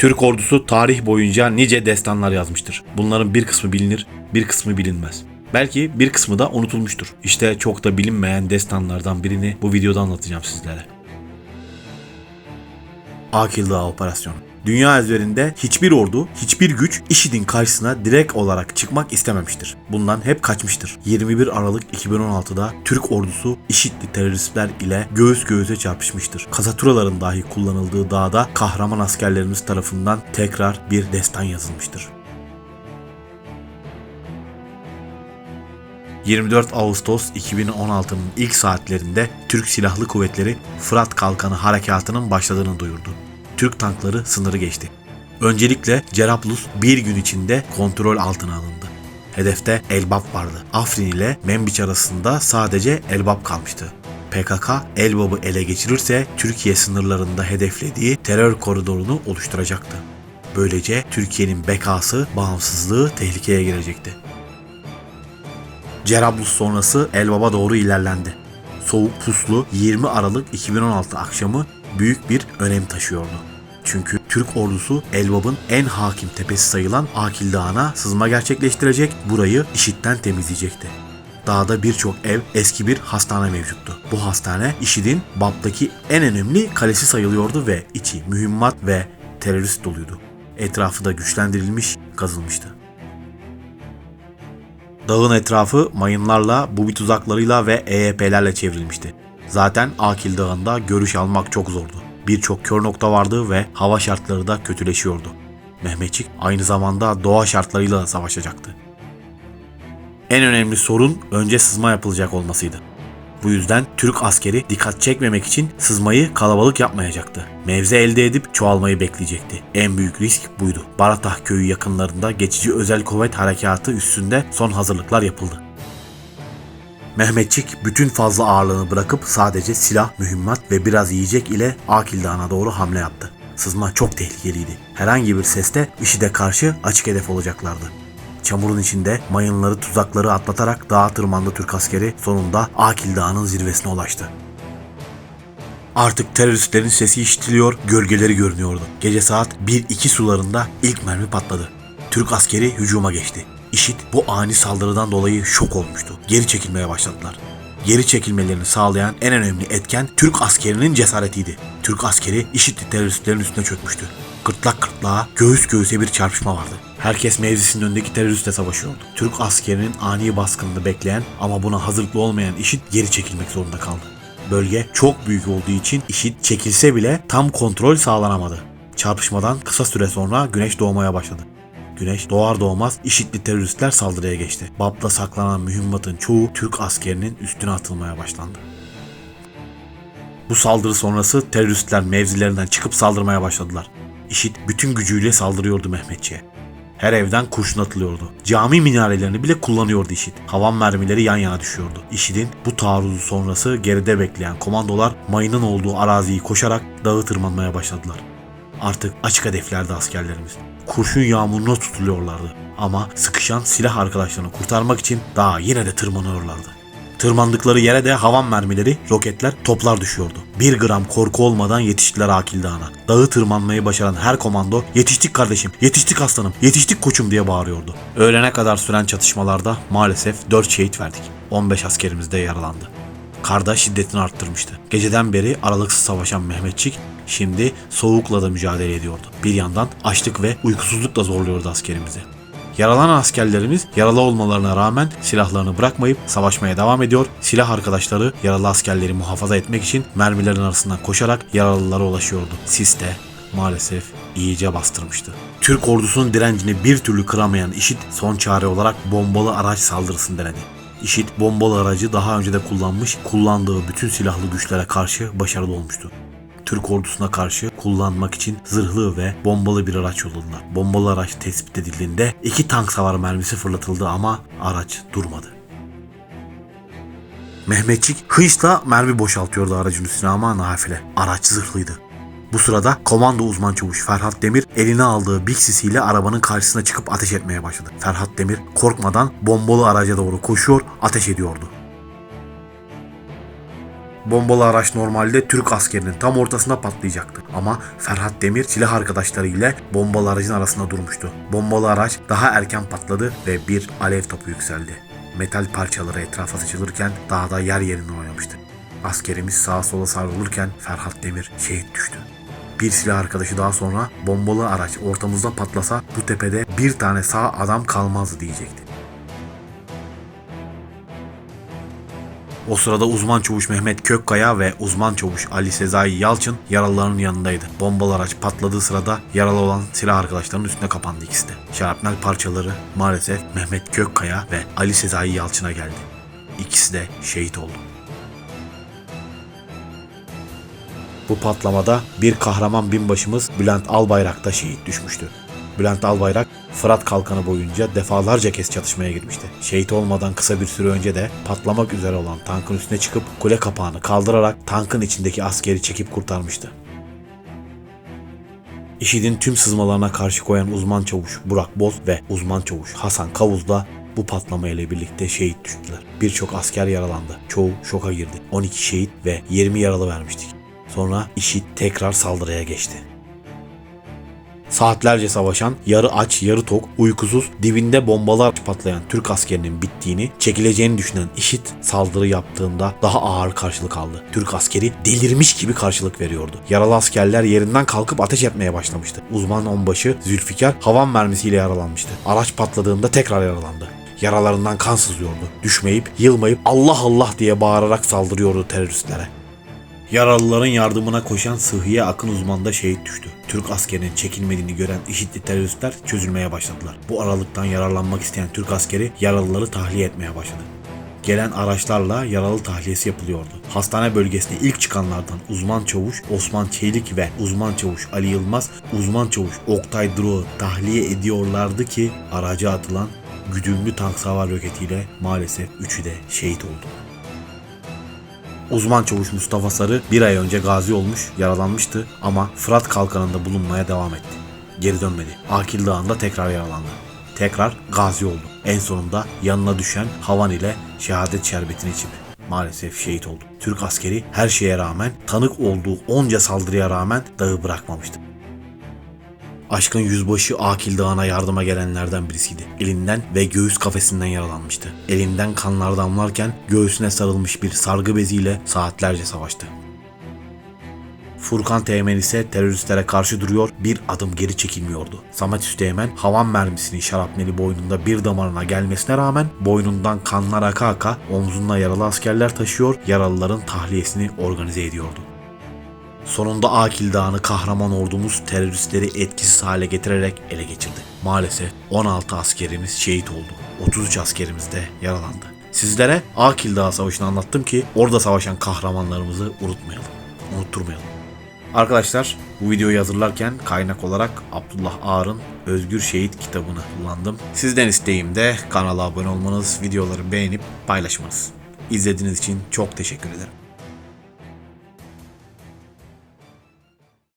Türk ordusu tarih boyunca nice destanlar yazmıştır. Bunların bir kısmı bilinir, bir kısmı bilinmez. Belki bir kısmı da unutulmuştur. İşte çok da bilinmeyen destanlardan birini bu videoda anlatacağım sizlere. Akil Dağı Operasyonu. Dünya üzerinde hiçbir ordu, hiçbir güç IŞİD'in karşısına direkt olarak çıkmak istememiştir. Bundan hep kaçmıştır. 21 Aralık 2016'da Türk ordusu IŞİD'li teröristler ile göğüs göğüse çarpışmıştır. Kasaturaların dahi kullanıldığı dağda kahraman askerlerimiz tarafından tekrar bir destan yazılmıştır. 24 Ağustos 2016'nın ilk saatlerinde Türk Silahlı Kuvvetleri Fırat Kalkanı harekatının başladığını duyurdu. Türk tankları sınırı geçti. Öncelikle Cerablus bir gün içinde kontrol altına alındı. Hedefte Elbap vardı. Afrin ile Membiç arasında sadece Elbap kalmıştı. PKK Elbap'ı ele geçirirse Türkiye sınırlarında hedeflediği terör koridorunu oluşturacaktı. Böylece Türkiye'nin bekası, bağımsızlığı tehlikeye girecekti. Cerablus sonrası Elbap'a doğru ilerlendi. Soğuk puslu 20 Aralık 2016 akşamı büyük bir önem taşıyordu. Çünkü Türk ordusu Elbap'ın en hakim tepesi sayılan Akil Dağı'na sızma gerçekleştirecek, burayı IŞİD'den temizleyecekti. Dağda birçok ev, eski bir hastane mevcuttu. Bu hastane IŞİD'in Bab'daki en önemli kalesi sayılıyordu ve içi mühimmat ve terörist doluydu. Etrafı da güçlendirilmiş, kazılmıştı. Dağın etrafı mayınlarla, bubi tuzaklarıyla ve EYP'lerle çevrilmişti. Zaten Akil Dağı'nda görüş almak çok zordu. Birçok kör nokta vardı ve hava şartları da kötüleşiyordu. Mehmetçik aynı zamanda doğa şartlarıyla savaşacaktı. En önemli sorun önce sızma yapılacak olmasıydı. Bu yüzden Türk askeri dikkat çekmemek için sızmayı kalabalık yapmayacaktı. Mevze elde edip çoğalmayı bekleyecekti. En büyük risk buydu. Baratah köyü yakınlarında geçici özel kuvvet harekatı üstünde son hazırlıklar yapıldı. Mehmetçik bütün fazla ağırlığını bırakıp sadece silah, mühimmat ve biraz yiyecek ile Akil Dağı'na doğru hamle yaptı. Sızma çok tehlikeliydi. Herhangi bir seste IŞİD'e karşı açık hedef olacaklardı. Çamurun içinde mayınları tuzakları atlatarak dağa tırmandı Türk askeri sonunda Akil Dağı'nın zirvesine ulaştı. Artık teröristlerin sesi işitiliyor, gölgeleri görünüyordu. Gece saat 1-2 sularında ilk mermi patladı. Türk askeri hücuma geçti. İşit bu ani saldırıdan dolayı şok olmuştu. Geri çekilmeye başladılar. Geri çekilmelerini sağlayan en önemli etken Türk askerinin cesaretiydi. Türk askeri IŞİD'li teröristlerin üstüne çökmüştü. Gırtlak gırtlağa, göğüs göğüse bir çarpışma vardı. Herkes mevzisinin önündeki teröristle savaşıyordu. Türk askerinin ani baskınını bekleyen ama buna hazırlıklı olmayan IŞİD geri çekilmek zorunda kaldı. Bölge çok büyük olduğu için IŞİD çekilse bile tam kontrol sağlanamadı. Çarpışmadan kısa süre sonra güneş doğmaya başladı. Güneş doğar doğmaz IŞİD'li teröristler saldırıya geçti. Bab'da saklanan mühimmatın çoğu Türk askerinin üstüne atılmaya başlandı. Bu saldırı sonrası teröristler mevzilerinden çıkıp saldırmaya başladılar. IŞİD bütün gücüyle saldırıyordu Mehmetçi'ye. Her evden kurşun atılıyordu. Cami minarelerini bile kullanıyordu IŞİD. Havan mermileri yan yana düşüyordu. IŞİD'in bu taarruzu sonrası geride bekleyen komandolar mayının olduğu araziyi koşarak dağı tırmanmaya başladılar. Artık açık hedeflerde askerlerimiz. Kurşun yağmuruna tutuluyorlardı. Ama sıkışan silah arkadaşlarını kurtarmak için daha yine de tırmanıyorlardı. Tırmandıkları yere de havan mermileri, roketler, toplar düşüyordu. Bir gram korku olmadan yetiştiler Akil Dağı'na. Dağı tırmanmayı başaran her komando yetiştik kardeşim, yetiştik aslanım, yetiştik koçum diye bağırıyordu. Öğlene kadar süren çatışmalarda maalesef 4 şehit verdik. 15 askerimiz de yaralandı. Karda şiddetini arttırmıştı. Geceden beri aralıksız savaşan Mehmetçik şimdi soğukla da mücadele ediyordu. Bir yandan açlık ve uykusuzlukla zorluyordu askerimizi. Yaralanan askerlerimiz yaralı olmalarına rağmen silahlarını bırakmayıp savaşmaya devam ediyor. Silah arkadaşları yaralı askerleri muhafaza etmek için mermilerin arasından koşarak yaralılara ulaşıyordu. Sis de maalesef iyice bastırmıştı. Türk ordusunun direncini bir türlü kıramayan IŞİD son çare olarak bombalı araç saldırısını denedi. IŞİD bombalı aracı daha önce de kullanmış, kullandığı bütün silahlı güçlere karşı başarılı olmuştu. Türk ordusuna karşı kullanmak için zırhlı ve bombalı bir araç yolladılar. Bombalı araç tespit edildiğinde iki tank savar mermisi fırlatıldı ama araç durmadı. Mehmetçik hırsla mermi boşaltıyordu aracın üstüne ama nafile. Araç zırhlıydı. Bu sırada komando uzman çavuş Ferhat Demir eline aldığı Big sisiyle arabanın karşısına çıkıp ateş etmeye başladı. Ferhat Demir korkmadan bombalı araca doğru koşuyor, ateş ediyordu. Bombalı araç normalde Türk askerinin tam ortasına patlayacaktı. Ama Ferhat Demir silah arkadaşları ile bombalı aracın arasında durmuştu. Bombalı araç daha erken patladı ve bir alev topu yükseldi. Metal parçaları etrafa saçılırken dağda yer yerinden oynamıştı. Askerimiz sağa sola savrulurken Ferhat Demir şehit düştü. Bir silah arkadaşı daha sonra bombalı araç ortamızda patlasa bu tepede bir tane sağ adam kalmazdı diyecekti. O sırada uzman çavuş Mehmet Kökkaya ve uzman çavuş Ali Sezai Yalçın yaralıların yanındaydı. Bombalı araç patladığı sırada yaralı olan silah arkadaşlarının üstüne kapandı ikisi de. Şarapnel parçaları maalesef Mehmet Kökkaya ve Ali Sezai Yalçın'a geldi. İkisi de şehit oldu. Bu patlamada bir kahraman binbaşımız Bülent Albayrak da şehit düşmüştü. Bülent Albayrak Fırat Kalkanı boyunca defalarca kez çatışmaya girmişti. Şehit olmadan kısa bir süre önce de patlamak üzere olan tankın üstüne çıkıp kule kapağını kaldırarak tankın içindeki askeri çekip kurtarmıştı. IŞİD'in tüm sızmalarına karşı koyan uzman çavuş Burak Boz ve uzman çavuş Hasan Kavuz da bu patlama ile birlikte şehit düştüler. Birçok asker yaralandı. Çoğu şoka girdi. 12 şehit ve 20 yaralı vermiştik. Sonra IŞİD tekrar saldırıya geçti. Saatlerce savaşan, yarı aç, yarı tok, uykusuz, dibinde bombalar patlayan Türk askerinin bittiğini, çekileceğini düşünen IŞİD saldırı yaptığında daha ağır karşılık aldı. Türk askeri delirmiş gibi karşılık veriyordu. Yaralı askerler yerinden kalkıp ateş etmeye başlamıştı. Uzman onbaşı Zülfikar havan mermisiyle yaralanmıştı. Araç patladığında tekrar yaralandı. Yaralarından kan sızıyordu. Düşmeyip, yılmayıp Allah Allah diye bağırarak saldırıyordu teröristlere. Yaralıların yardımına koşan Sıhhiye Akın uzman da şehit düştü. Türk askerinin çekilmediğini gören IŞİD'li teröristler çözülmeye başladılar. Bu aralıktan yararlanmak isteyen Türk askeri yaralıları tahliye etmeye başladı. Gelen araçlarla yaralı tahliyesi yapılıyordu. Hastane bölgesine ilk çıkanlardan uzman çavuş Osman Çelik ve uzman çavuş Ali Yılmaz, uzman çavuş Oktay Duru tahliye ediyorlardı ki araca atılan güdümlü tank savar roketiyle maalesef üçü de şehit oldu. Uzman çavuş Mustafa Sarı bir ay önce gazi olmuş, yaralanmıştı ama Fırat Kalkanı'nda bulunmaya devam etti. Geri dönmedi. Akil Dağı'nda tekrar yaralandı. Tekrar gazi oldu. En sonunda yanına düşen havan ile şehadet şerbetini içip maalesef şehit oldu. Türk askeri her şeye rağmen tanık olduğu onca saldırıya rağmen dağı bırakmamıştı. Aşkın yüzbaşı Akil Dağı'na yardıma gelenlerden birisiydi. Elinden ve göğüs kafesinden yaralanmıştı. Elinden kanlar damlarken göğsüne sarılmış bir sargı beziyle saatlerce savaştı. Furkan Teğmen ise teröristlere karşı duruyor, bir adım geri çekilmiyordu. Samet Üsteğmen havan mermisinin şarapneli boynunda bir damarına gelmesine rağmen boynundan kanlar aka aka omzunda yaralı askerler taşıyor, yaralıların tahliyesini organize ediyordu. Sonunda Akil Dağı'nı kahraman ordumuz teröristleri etkisiz hale getirerek ele geçirdi. Maalesef 16 askerimiz şehit oldu. 33 askerimiz de yaralandı. Sizlere Akil Dağı Savaşı'nı anlattım ki orada savaşan kahramanlarımızı unutmayalım. Unutturmayalım. Arkadaşlar bu videoyu hazırlarken kaynak olarak Abdullah Ağar'ın Özgür Şehit kitabını kullandım. Sizden isteğim de kanala abone olmanız, videoları beğenip paylaşmanız. İzlediğiniz için çok teşekkür ederim.